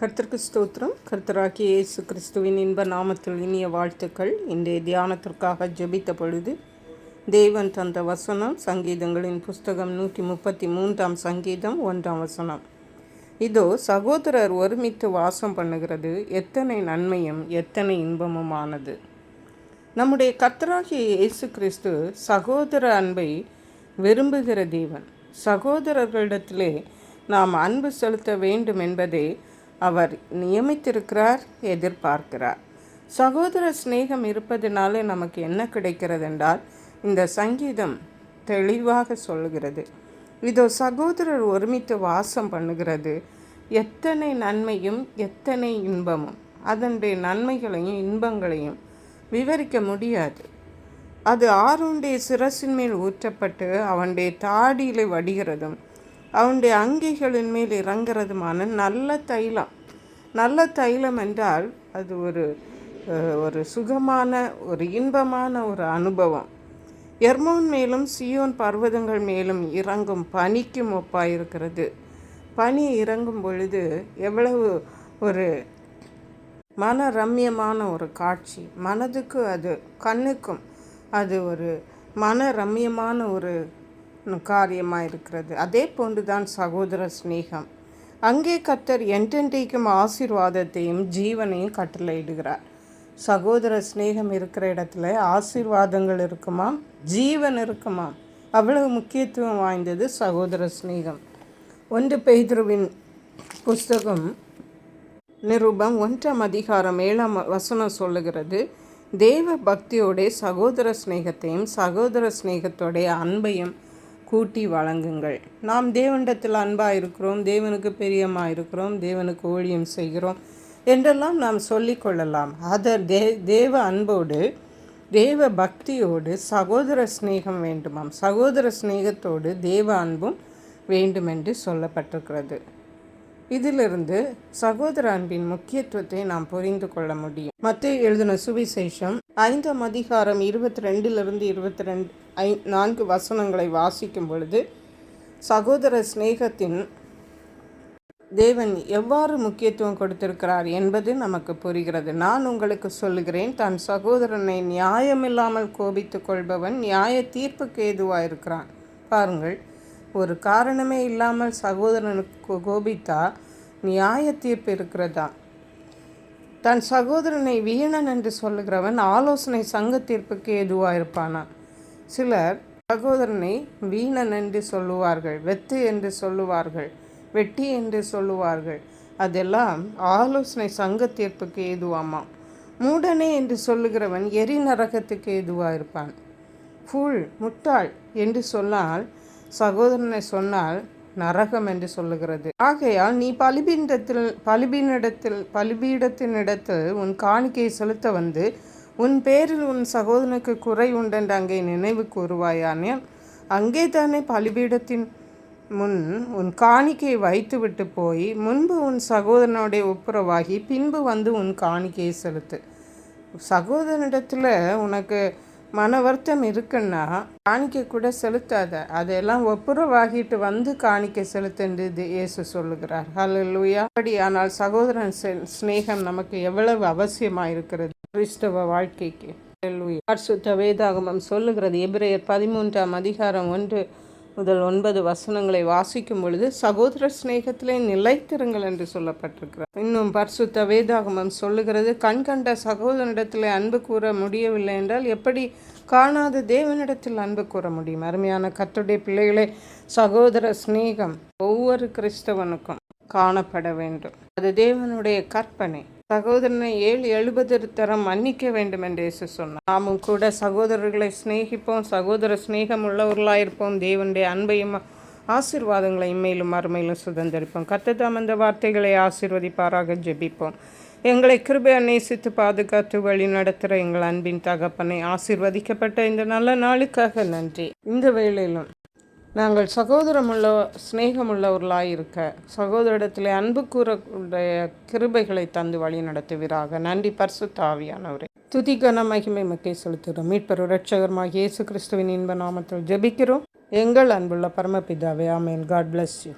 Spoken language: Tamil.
கர்த்தருக்கு ஸ்தோத்திரம். கர்த்தராகிய இயேசு கிறிஸ்துவின் இன்ப நாமத்தில் இனிய வாழ்த்துக்கள். இன்றைய தியானத்திற்காக ஜெபித்த பொழுது தேவன் தந்த வசனம் சங்கீதங்களின் புஸ்தகம் நூற்றி முப்பத்தி மூன்றாம் சங்கீதம் ஒன்றாம் வசனம். இதோ சகோதரர் ஒருமித்து வாசம் பண்ணுகிறது. எத்தனை நன்மையும் எத்தனை இன்பமுமானது. நம்முடைய கர்த்தராகிய இயேசு கிறிஸ்து சகோதர அன்பை விரும்புகிற தேவன். சகோதரர்களிடத்திலே நாம் அன்பு செலுத்த வேண்டும் என்பதே அவர் நியமித்திருக்கிறார் எதிர்பார்க்கிறார். சகோதர சிநேகம் இருப்பதனாலே நமக்கு என்ன கிடைக்கிறது என்றால் இந்த சங்கீதம் தெளிவாக சொல்லுகிறது. இதோ சகோதரர் ஒருமித்து வாசம் பண்ணுகிறது. எத்தனை நன்மையும் எத்தனை இன்பமும். அதனுடைய நன்மைகளையும் இன்பங்களையும் விவரிக்க முடியாது. அது ஆருடைய சிரசின் மேல் ஊற்றப்பட்டு அவனுடைய தாடியிலே வடிகிறதும் அவனுடைய அங்கிகளின் மேல் இறங்குறதுமான நல்ல தைலம். நல்ல தைலம் என்றால் அது ஒரு ஒரு சுகமான ஒரு இன்பமான ஒரு அனுபவம். எர்மோன் மேலும் சியோன் பர்வதங்கள் மேலும் இறங்கும் பனிக்கும் ஒப்பாயிருக்கிறது. பனி இறங்கும் பொழுது எவ்வளவு ஒரு மன ரம்யமான ஒரு காட்சி. மனதுக்கு அது கண்ணுக்கும் அது ஒரு மன ரம்யமான ஒரு காரியமாக இருக்கிறது அதே போன்றுதான் சகோதர சிநேகம். அங்கே கத்தர் என்றென்றைக்கும் ஆசீர்வாதத்தையும் ஜீவனையும் கட்டளையிடுகிறார். சகோதர சிநேகம் இருக்கிற இடத்துல ஆசீர்வாதங்கள் இருக்குமா? ஜீவன் இருக்குமா? அவ்வளவு முக்கியத்துவம் வாய்ந்தது சகோதர சிநேகம். ஒன்று பெய்துருவின் புஸ்தகம் நிருபம் ஒன்றாம் அதிகாரம் ஏழாம் வசனம் சொல்லுகிறது தேவ பக்தியோடைய சகோதர சிநேகத்தையும் சகோதர சிநேகத்தோடைய அன்பையும் கூட்டி வழங்குங்கள். நாம் தேவனிடத்தில் அன்பாக இருக்கிறோம் தேவனுக்கு பிரியமாக இருக்கிறோம் தேவனுக்கு ஊழியம் செய்கிறோம் என்றெல்லாம் நாம் சொல்லிக்கொள்ளலாம் அதர் தே தேவ அன்போடு தேவ பக்தியோடு சகோதர சிநேகம் வேண்டுமாம். சகோதர சிநேகத்தோடு தேவ அன்பும் வேண்டுமென்று சொல்லப்பட்டிருக்கிறது. இதிலிருந்து சகோதர அன்பின் முக்கியத்துவத்தை நாம் புரிந்து கொள்ள முடியும். மத்திய எழுதின சுவிசேஷம் ஐந்தாம் அதிகாரம் இருபத்தி ரெண்டிலிருந்து இருபத்தி ரெண்டு ஐ நான்கு வசனங்களை வாசிக்கும் பொழுது சகோதர சிநேகத்தின் தேவன் எவ்வாறு முக்கியத்துவம் கொடுத்திருக்கிறார் என்பது நமக்கு புரிகிறது. நான் உங்களுக்கு சொல்லுகிறேன் தன் சகோதரனை நியாயமில்லாமல் கோபித்துக் கொள்பவன் நியாய தீர்ப்புக்கு ஏதுவாயிருக்கிறான். பாருங்கள் ஒரு காரணமே இல்லாமல் சகோதரனுக்கு கோபித்தா நியாய தீர்ப்பு இருக்கிறதா? தன் சகோதரனை வீணன் என்று சொல்லுகிறவன் ஆலோசனை சங்க தீர்ப்புக்கு எதுவாக இருப்பானா சிலர் சகோதரனை வீணன் என்று சொல்லுவார்கள் வெத்து என்று சொல்லுவார்கள் வெட்டி என்று சொல்லுவார்கள். அதெல்லாம் ஆலோசனை சங்க தீர்ப்புக்கு ஏதுவாமாம். மூடனே என்று சொல்லுகிறவன் எரி நரகத்துக்கு ஏதுவாக இருப்பான்? ஃபுல் முட்டாள் என்று சொன்னால் சகோதரனை சொன்னால் நரகம் என்று சொல்லுகிறது. ஆகையால் நீ பலிபீண்டத்தில் பலிபீனிடத்தில் பலிபீடத்தினிடத்தில் உன் காணிக்கையை செலுத்த வந்து உன் பேரில் உன் சகோதரனுக்கு குறை உண்டென்று அங்கே நினைவு கூறுவாயானேன் அங்கே தானே பலிபீடத்தின் முன் உன் காணிக்கையை வைத்துவிட்டு போய் முன்பு உன் சகோதரனுடைய ஒப்புரவாகி பின்பு வந்து உன் காணிக்கையை செலுத்து. சகோதரனிடத்தில் உனக்கு மன வருத்தம் இருக்குன்னா காணிக்கை கூட செலுத்தாத. அதெல்லாம் ஒப்புரவாகிட்டு வந்து காணிக்கை செலுத்தென்று இயேசு சொல்லுகிறார். ஹலோ அப்படி ஆனால் சகோதரன் ஸ்நேகம் நமக்கு எவ்வளவு அவசியமாக இருக்கிறது கிறிஸ்தவ வாழ்க்கைக்கு. பரிசுத்த வேதாகமம் சொல்லுகிறது. எபிரேயர் பதிமூன்றாம் அதிகாரம் ஒன்று முதல் ஒன்பது வசனங்களை வாசிக்கும் பொழுது சகோதர சிநேகத்திலே நிலைத்திருங்கள் என்று சொல்லப்பட்டிருக்கிறார். இன்னும் பரிசுத்த வேதாகமம் சொல்லுகிறது கண் கண்ட சகோதரனிடத்தில் அன்பு கூற முடியவில்லை என்றால் எப்படி காணாத தேவனிடத்தில் அன்பு கூற முடியும்? அருமையான கத்துடைய பிள்ளைகளே சகோதர சிநேகம் ஒவ்வொரு கிறிஸ்தவனுக்கும் காணப்பட வேண்டும். அது தேவனுடைய கற்பனை. சகோதரனை ஏழு எழுபது தரம் மன்னிக்க வேண்டும் என்று இயேசு சொன்னார். நாமும் கூட சகோதரர்களை சிநேகிப்போம் சகோதர சிநேகம் உள்ளவர்களாயிருப்போம் தேவனுடைய அன்பையும் ஆசீர்வாதங்களையும் மேலும் மறுமையிலும் சுதந்திரிப்போம். கத்ததாம் அந்த வார்த்தைகளை ஆசீர்வதிப்பாராக ஜெபிப்போம். எங்களை கிருபையை நேசித்து பாதுகாத்து வழி நடத்துகிற எங்கள் அன்பின் தகப்பனை ஆசீர்வதிக்கப்பட்ட இந்த நல்ல நாளுக்காக நன்றி. இந்த வேளையிலும் நாங்கள் சகோதரமுள்ள சிநேகமுள்ளவர்களாக இருக்க சகோதரிடத்தில் அன்பு கூறக்கூடிய கிருபைகளை தந்து வழி நடத்துவீராக. நன்றி பர்சு தாவியானவரே துதிகன மகிமை மக்கை செலுத்துகிறோம். மீட்பர் ரட்சகரமாக இயேசு கிறிஸ்துவின் இன்ப நாமத்தில் ஜெபிக்கிறோம். எங்கள் அன்புள்ள பரமபிதாவே ஆமேன். God bless you